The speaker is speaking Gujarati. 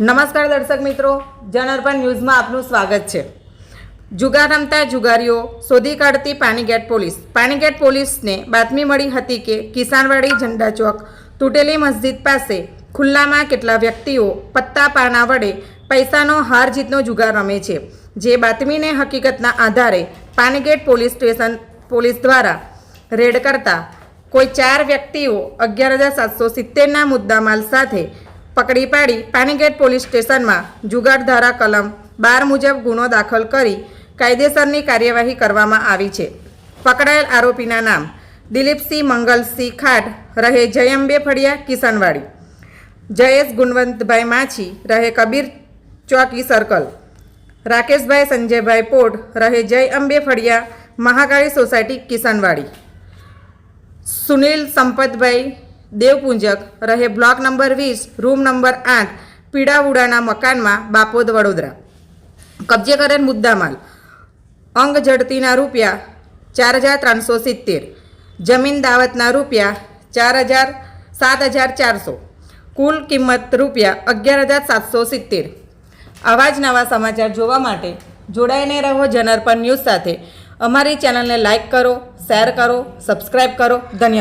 નમસ્કાર દર્શક મિત્રો જનઅર્પણ ન્યૂઝમાં આપનું સ્વાગત છે. જુગાર રમતા જુગારીઓ, શોધી કાઢતી પાણીગેટ પોલીસ. પાણીગેટ પોલીસને બાતમી મળી હતી કે કિસાનવાડી ઝંડા ચોક તૂટેલી મસ્જિદ પાસે ખુલ્લામાં કેટલા વ્યક્તિઓ પત્તા પાના વડે પૈસાનો હાર જીતનો જુગાર રમે છે. જે બાતમીને હકીકતના આધારે પાણીગેટ પોલીસ સ્ટેશન પોલીસ દ્વારા રેડ કરતા કોઈ ચાર વ્યક્તિઓ અગિયાર હજાર સાતસો સિત્તેરના મુદ્દામાલ સાથે પકડી પાડી પાણીગેટ પોલીસ સ્ટેશનમાં જુગાડ ધારા કલમ બાર મુજબ ગુનો દાખલ કરી કાયદેસરની કાર્યવાહી કરવામાં આવી છે. પકડાયેલ આરોપીના નામ દિલીપસિંહ મંગલસિંહ ખાટ રહે જયંબે ફળિયા, કિશનવાડી. જયેશ ગુણવંતભાઈ માછી, રહે કબીર ચોકી સર્કલ. રાકેશભાઈ સંજયભાઈ પોટ રહે જય અંબે ફળિયા, મહાકાળી સોસાયટી, કિશનવાડી. સુનિલ સંપતભાઈ દેવપુંજક રહે બ્લોક નંબર વીસ, રૂમ નંબર આઠ, પીડાવુડાના મકાનમાં બાપોદ વડોદરા. કબજે કરેલ મુદ્દામાલ. અંગ ઝડતીના રૂપિયા ચાર હજાર ત્રણસો સિત્તેર. જમીન દાવતના રૂપિયા ચાર હજાર સાત હજાર ચારસો. કુલ કિંમત રૂપિયા અગિયાર હજાર સાતસો સિત્તેર. આવા જ નવા સમાચાર જોવા માટે જોડાઈને રહો જનરપન ન્યૂઝ સાથે. અમારી ચેનલને લાઇક કરો, શેર કરો સબસ્ક્રાઈબ કરો. ધન્યવાદ.